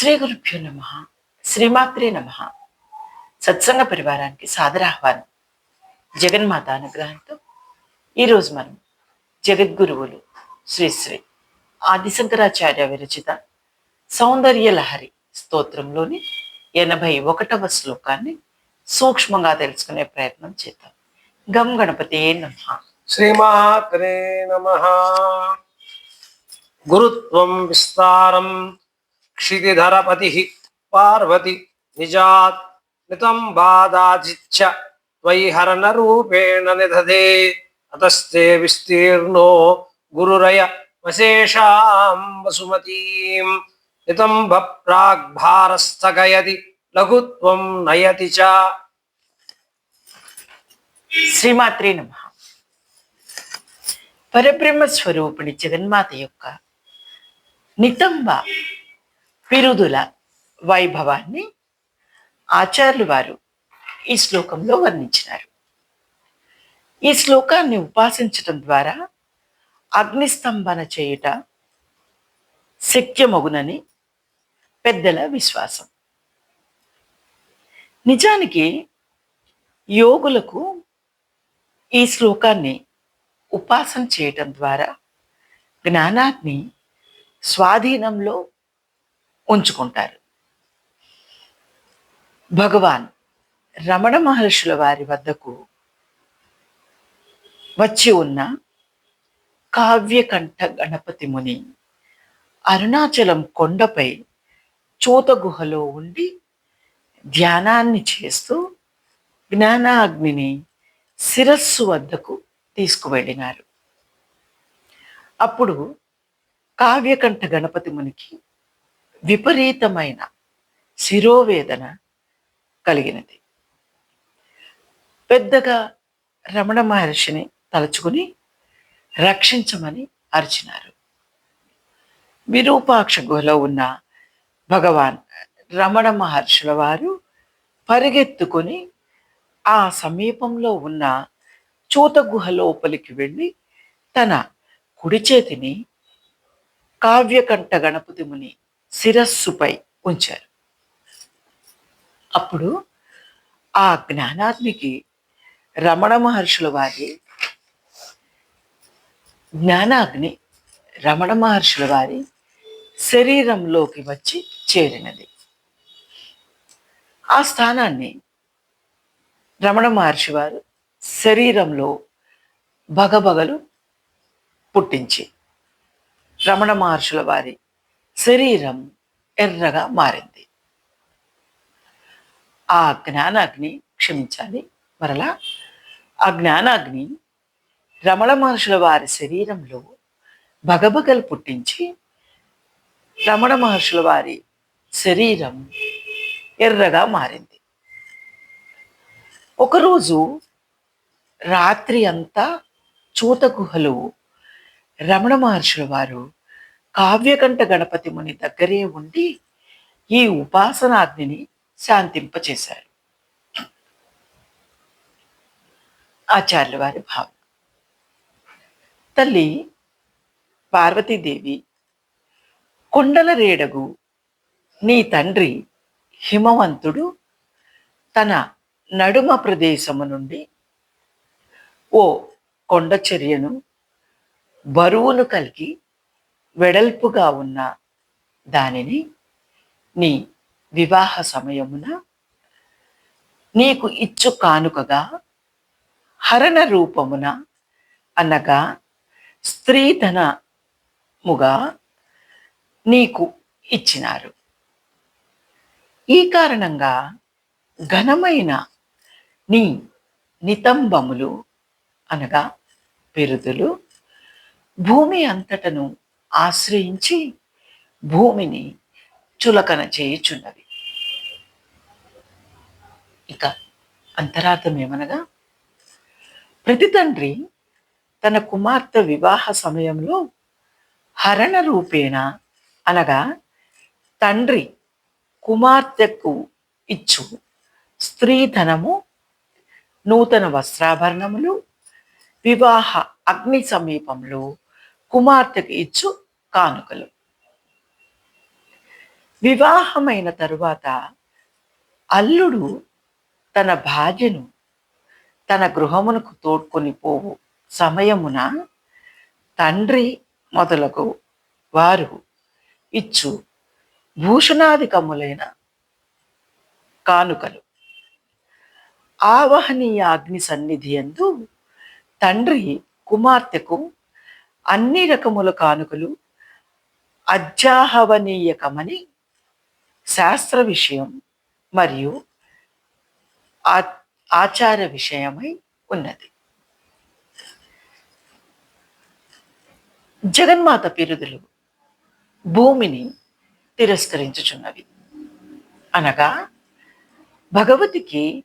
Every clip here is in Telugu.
శ్రీ గురుభ్యో నమ. శ్రీమాత్రే నమ. సత్సంగ పరివారానికి సాదరాహ్వానం. జగన్మాత అనుగ్రహంతో ఈరోజు మనం జగద్గురువులు శ్రీశ్రీ ఆదిశంకరాచార్య విరచిత సౌందర్య లహరి స్తోత్రంలోని ఎనభై ఒకటవ శ్లోకాన్ని సూక్ష్మంగా తెలుసుకునే ప్రయత్నం చేద్దాం. గం గణపతి నమ. శ్రీమాత్రే నమ. గురుత్వం విస్తారం. క్షితిధరపతి పార్వతి నిజాత్ నితంబాదాజిచ్చ త్వయి హరణరూపేణ నిధదే అతస్తే విస్తీర్ణో గురురయ వశేషాం వసుమతీం నితంబ ప్రాగ్భారస్థగయతి లఘుత్వం నయతి చ శ్రీమాత్రే నమ పరబ్రహ్మ స్వరూపిణి జగన్మాత యొక్క నితంబ పిరుదుల వైభవాన్ని ఆచార్యులు వారు ఈ శ్లోకంలో వర్ణించినారు. ఈ శ్లోకాన్ని ఉపాసించటం ద్వారా అగ్నిస్తంభన చేయుట శక్యమగునని పెద్దల విశ్వాసం. నిజానికి యోగులకు ఈ శ్లోకాన్ని ఉపాసన చేయటం ద్వారా జ్ఞానాన్ని స్వాధీనంలో ఉంచుకుంటారు. భగవాన్ రమణ మహర్షుల వారి వద్దకు వచ్చి ఉన్న కావ్యకంఠ గణపతి ముని అరుణాచలం కొండపై చూత గుహలో ఉండి ధ్యానాన్ని చేస్తూ జ్ఞానాగ్నిని శిరస్సు వద్దకు తీసుకువెళ్ళినారు. అప్పుడు కావ్యకంఠ గణపతి మునికి విపరీతమైన శిరోవేదన కలిగినది. పెద్దగా రమణ మహర్షిని తలుచుకుని రక్షించమని అరిచినారు. విరూపాక్ష గుహలో ఉన్న భగవాన్ రమణ మహర్షుల వారు పరిగెత్తుకొని ఆ సమీపంలో ఉన్న చూత గుహ లోపలికి వెళ్ళి తన కుడి చేతిని కావ్యకంఠ గణపతి ముని శిరస్సుపై ఉంచారు. అప్పుడు ఆ జ్ఞానాగ్నికి రమణ మహర్షుల వారి జ్ఞానాగ్ని రమణ మహర్షుల వారి శరీరంలోకి వచ్చి చేరినది. ఆ స్థానాన్ని రమణ మహర్షి వారు శరీరంలో భగభగలు పుట్టించి రమణ మహర్షుల వారి శరీరం ఎర్రగా మారింది. ఆ జ్ఞానాగ్ని క్షమించాలి. మరలా ఆ జ్ఞానాగ్ని రమణ మహర్షుల వారి శరీరంలో భగభగలు పుట్టించి రమణ మహర్షుల వారి శరీరం ఎర్రగా మారింది. ఒకరోజు రాత్రి అంతా చూత గుహలు రమణ మహర్షుల వారు కావ్యకంఠ గణపతి ముని దగ్గరే ఉండి ఈ ఉపాసనాగ్నిని శాంతింపచేశారు. ఆచార్యుల వారి భావం. తల్లి పార్వతీదేవి కొండల రేడగు నీ తండ్రి హిమవంతుడు తన నడుమ ప్రదేశము నుండి ఓ కొండ చర్యను బరువును కలిగి వెడల్పుగా ఉన్న దానిని నీ వివాహ సమయమున నీకు ఇచ్చు కానుకగా హరణ రూపమున అనగా స్త్రీధనముగా నీకు ఇచ్చినారు. ఈ కారణంగా ఘనమైన నీ నితంబములు అనగా బిరుదులు భూమి అంతటను ఆశ్రయించి భూమిని చులకన చేయుచున్నవి ఇక అంతరార్థం ఏమనగా ప్రతి తండ్రి తన కుమార్తె వివాహ సమయంలో హరణ రూపేణ అనగా తండ్రి కుమార్తెకు ఇచ్చు స్త్రీధనము నూతన వస్త్రాభరణములు వివాహ అగ్ని సమీపంలో కుమార్తెకు ఇచ్చు కానుకలు. వివాహమైన తరువాత అల్లుడు తన భార్యను తన గృహమునకు తోడ్కొని పోవు సమయమున తండ్రి మొదలకు వారు ఇచ్చు భూషణాధికములైన కానుకలు. ఆవహనీయ అగ్ని సన్నిధి ఎందు తండ్రి కుమార్తెకు అన్ని రకముల కానుకలు అజ్జాహవనీయకమని శాస్త్ర విషయం మరియు ఆ- ఆచార విషయమై ఉన్నది. జగన్మాత పిరుదులు భూమిని తిరస్కరించుచున్నవి. అనగా భగవతికి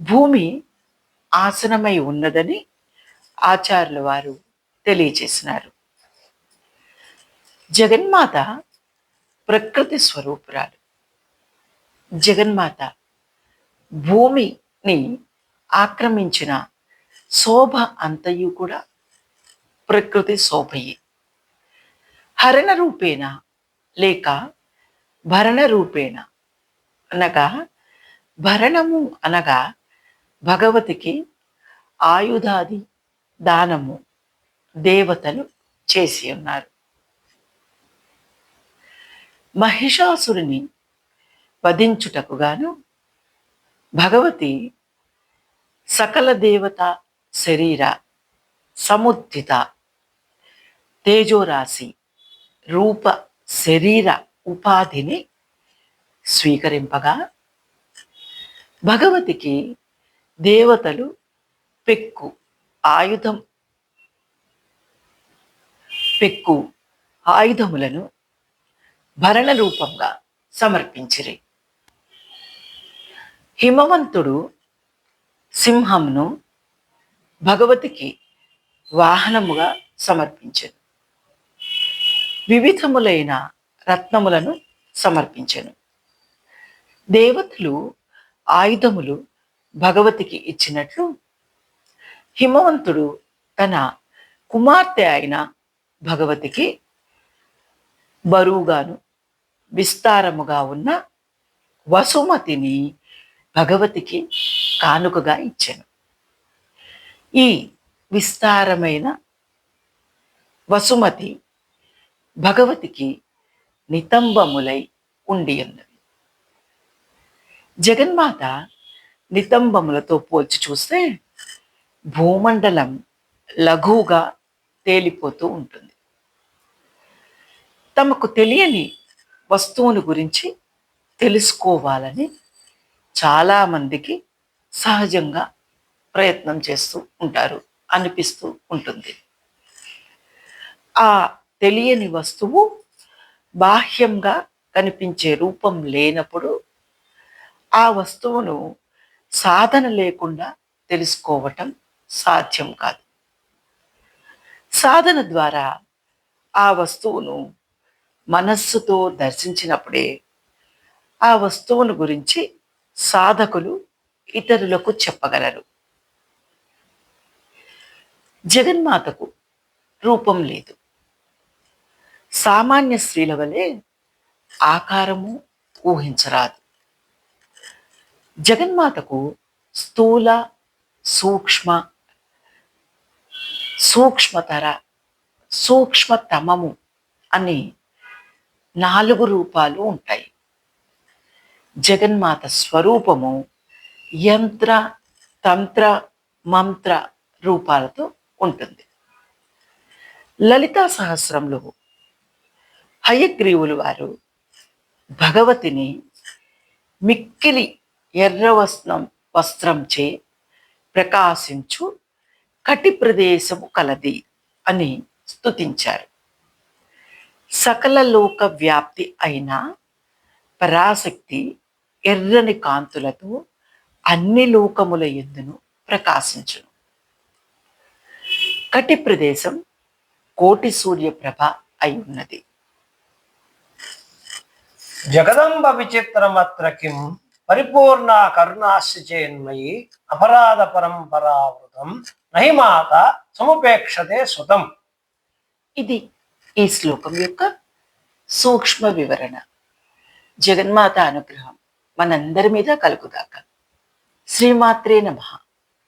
భూమి ఆసనమై ఉన్నదని ఆచార్యుల వారు తెలియజేసినారు. జగన్మాత ప్రకృతి స్వరూపురాలు. జగన్మాత భూమిని ఆక్రమించిన శోభ అంతయు కూడా ప్రకృతి శోభయే. హరణ రూపేణ లేక భరణ రూపేణ అనగా భరణము అనగా భగవతికి ఆయుధాది దానము. దేవతలు చేసి ఉన్నారు. మహిషాసురుని వధించుటకు గాను భగవతి సకల దేవత శరీర సముద్ధిత తేజోరాశి రూప శరీర ఉపాధిని స్వీకరింపగా భగవతికి దేవతలు పెక్కు ఆయుధం పెక్కు ఆయుధములను భరణ రూపంగా సమర్పించిరి. హిమవంతుడు సింహంను భగవతికి వాహనముగా సమర్పించను. వివిధములైన రత్నములను సమర్పించెను. దేవతలు ఆయుధములు భగవతికి ఇచ్చినట్లు హిమవంతుడు తన కుమార్తె అయిన భగవతికి బరువుగాను విస్తారముగా ఉన్న వసుమతిని భగవతికి కానుకగా ఇచ్చాను. ఈ విస్తారమైన వసుమతి భగవతికి నితంబములై ఉండి ఉన్నది. జగన్మాత నితంబములతో పోల్చి చూస్తే భూమండలం లఘువుగా తేలిపోతూ ఉంటుంది. తమకు తెలియని వస్తువుని గురించి తెలుసుకోవాలని చాలామందికి సహజంగా ప్రయత్నం చేస్తూ ఉంటారు అనిపిస్తూ ఉంటుంది. ఆ తెలియని వస్తువు బాహ్యంగా కనిపించే రూపం లేనప్పుడు ఆ వస్తువును సాధన లేకుండా తెలుసుకోవటం సాధ్యం కాదు. సాధన ద్వారా ఆ వస్తువును మనస్సుతో దర్శించినప్పుడే ఆ వస్తువును గురించి సాధకులు ఇతరులకు చెప్పగలరు. జగన్మాతకు రూపం లేదు. సామాన్య స్త్రీల వలె ఆకారము ఊహించరాదు. జగన్మాతకు స్థూల సూక్ష్మ సూక్ష్మతర సూక్ష్మతమము అని నాలుగు రూపాలు ఉంటాయి. జగన్మాత స్వరూపము యంత్ర తంత్ర మంత్ర రూపాలతో ఉంటుంది. లలితా సహస్రంలో హయగ్రీవులు వారు భగవతిని మిక్కిలి ఎర్ర వస్త్రం వస్త్రంచే ప్రకాశించు కటి ప్రదేశము కలది అని స్తుతించారు. సకల లోక వ్యాప్తి అయిన పరాశక్తి ఎర్రని కాంతులతో అన్ని లోకముల ఎందును ప్రకాశించును. కటి ప్రదేశం కోటి సూర్యప్రభ అయి ఉన్నది జగదంబ విచిత్రమత్ర కిం పరిపూర్ణ కరుణాశ్చేన్మయి అపరాధ పరంపరావృతం నహి మాత సముపేక్షతే సుతం. ఇది ఈ శ్లోకం యొక్క సూక్ష్మ వివరణ. జగన్మాత అనుగ్రహం మనందరి మీద కలుగుదాక శ్రీమాత్రే నమః.